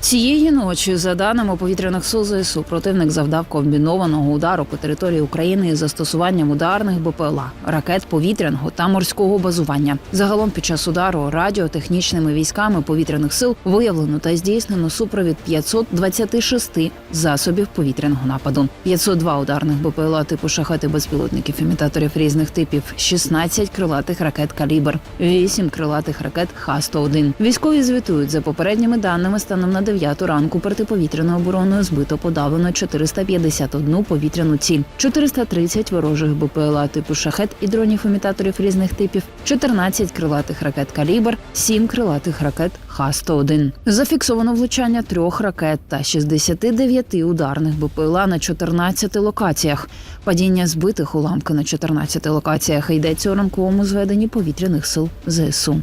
Цієї ночі, за даними повітряних сил ЗСУ, противник завдав комбінованого удару по території України із застосуванням ударних БПЛА, ракет повітряного та морського базування. Загалом під час удару радіотехнічними військами повітряних сил виявлено та здійснено супровід 526 засобів повітряного нападу, 502 ударних БПЛА типу шахети безпілотників імітаторів різних типів, 16 крилатих ракет калібр, 8 крилатих ракет Х-101. Військові звітують за попередніми даними станом на 9 ранку протиповітряною обороною збито подавлено 451 повітряну ціль, 430 ворожих БПЛА типу шахет і дронів-імітаторів різних типів, 14 крилатих ракет калібр, 7 крилатих ракет Х-101. Зафіксовано влучання трьох ракет та 69 ударних БПЛА на 14 локаціях. Падіння збитих уламки на 14 локаціях йдеться у ранковому зведенні повітряних сил ЗСУ.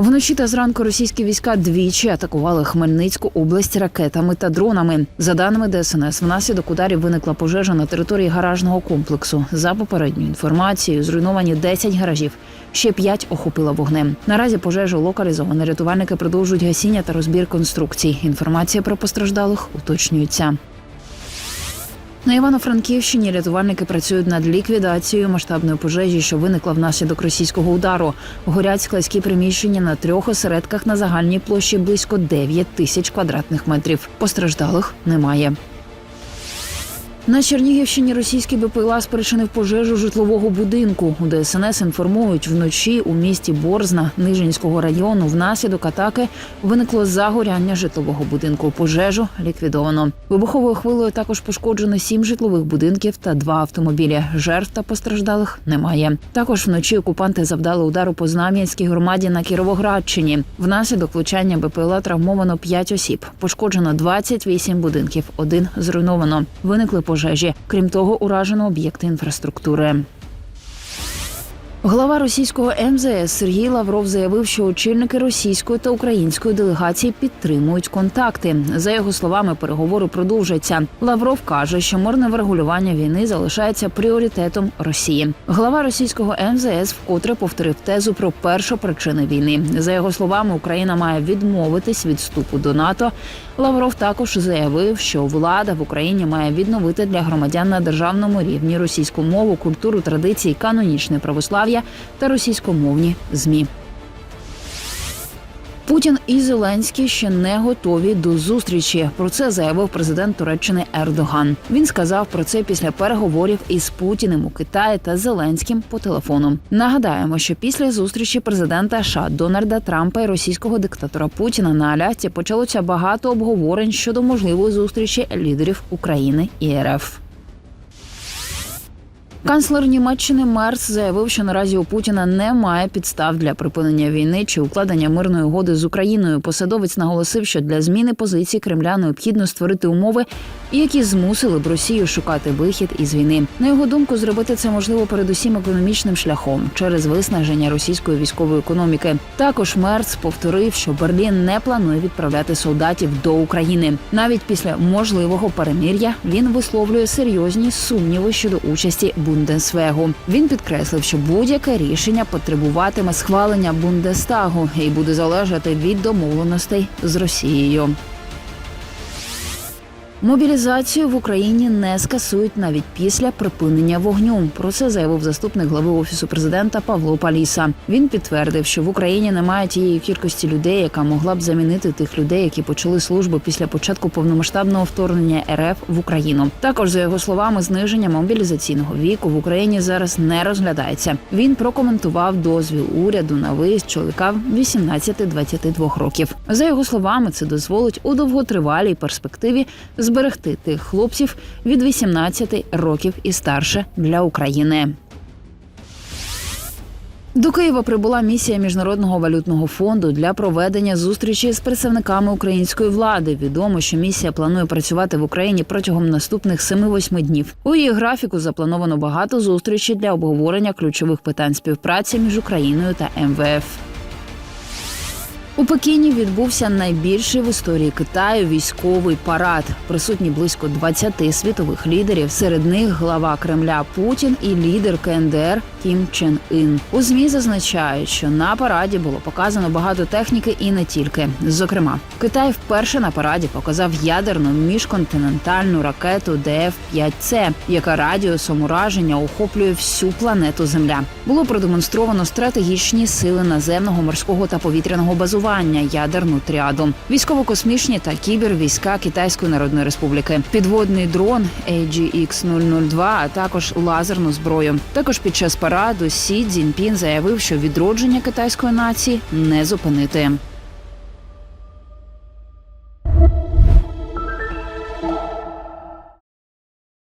Вночі та зранку російські війська двічі атакували Хмельницьку область ракетами та дронами. За даними ДСНС, внаслідок ударів виникла пожежа на території гаражного комплексу. За попередньою інформацією, зруйновані 10 гаражів. Ще 5 охопила вогнем. Наразі пожежу локалізовано. Рятувальники продовжують гасіння та розбір конструкцій. Інформація про постраждалих уточнюється. На Івано-Франківщині рятувальники працюють над ліквідацією масштабної пожежі, що виникла внаслідок російського удару. Горять складські приміщення на трьох осередках на загальній площі близько 9 тисяч квадратних метрів. Постраждалих немає. На Чернігівщині російський БПЛА спричинив пожежу житлового будинку. У ДСНС інформують, вночі у місті Борзна Нижинського району внаслідок атаки виникло загоряння житлового будинку. Пожежу ліквідовано. Вибуховою хвилею також пошкоджено сім житлових будинків та два автомобілі. Жертв та постраждалих немає. Також вночі окупанти завдали удару по Знам'янській громаді на Кіровоградщині. Внаслідок влучання БПЛА травмовано 5 осіб. Пошкоджено 28 будинків. Один зруйновано. Виникли пожежі. Крім того, уражено об'єкти інфраструктури. Глава російського МЗС Сергій Лавров заявив, що очільники російської та української делегації підтримують контакти. За його словами, переговори продовжаться. Лавров каже, що мирне врегулювання війни залишається пріоритетом Росії. Глава російського МЗС вкотре повторив тезу про першопричини війни. За його словами, Україна має відмовитись від вступу до НАТО. Лавров також заявив, що влада в Україні має відновити для громадян на державному рівні російську мову, культуру, традиції, канонічне православ'я та російськомовні змі. Путін і Зеленський ще не готові до зустрічі. Про це заявив президент Туреччини Ердоган. Він сказав про це після переговорів із Путіним у Китаї та Зеленським по телефону. Нагадаємо, що після зустрічі президента США Дональда Трампа і російського диктатора Путіна на Алясці почалося багато обговорень щодо можливої зустрічі лідерів України і РФ. Канцлер Німеччини Мерц заявив, що наразі у Путіна немає підстав для припинення війни чи укладення мирної угоди з Україною. Посадовець наголосив, що для зміни позиції Кремля необхідно створити умови, які змусили б Росію шукати вихід із війни. На його думку, зробити це можливо передусім економічним шляхом через виснаження російської військової економіки. Також Мерц повторив, що Берлін не планує відправляти солдатів до України. Навіть після можливого перемир'я він висловлює серйозні сумніви щодо участі Бундесвегу. Він підкреслив, що будь-яке рішення потребуватиме схвалення Бундестагу і буде залежати від домовленостей з Росією. Мобілізацію в Україні не скасують навіть після припинення вогню. Про це заявив заступник глави офісу президента Павло Паліса. Він підтвердив, що в Україні немає тієї кількості людей, яка могла б замінити тих людей, які почали службу після початку повномасштабного вторгнення РФ в Україну. Також за його словами, зниження мобілізаційного віку в Україні зараз не розглядається. Він прокоментував дозвіл уряду на виїзд чоловіка 18-22 років. За його словами, це дозволить у довготривалій перспективі зберегти тих хлопців від 18 років і старше для України. До Києва прибула місія міжнародного валютного фонду для проведення зустрічі з представниками української влади. Відомо, що місія планує працювати в Україні протягом наступних 7-8 днів. У її графіку заплановано багато зустрічей для обговорення ключових питань співпраці між Україною та МВФ. У Пекіні відбувся найбільший в історії Китаю військовий парад. Присутні близько 20 світових лідерів. Серед них глава Кремля Путін і лідер КНДР Кім Чен Ін. У змі зазначають, що на параді було показано багато техніки і не тільки. Зокрема, Китай вперше на параді показав ядерну міжконтинентальну ракету ДФ-5С, яка радіусом ураження охоплює всю планету Земля. Було продемонстровано стратегічні сили наземного, морського та повітряного базування, ядерну тріаду, військово-космічні та кібервійська Китайської Народної Республіки, підводний дрон AGX-002, а також лазерну зброю. Також під час параду Сі Цзіньпін заявив, що відродження китайської нації не зупинити.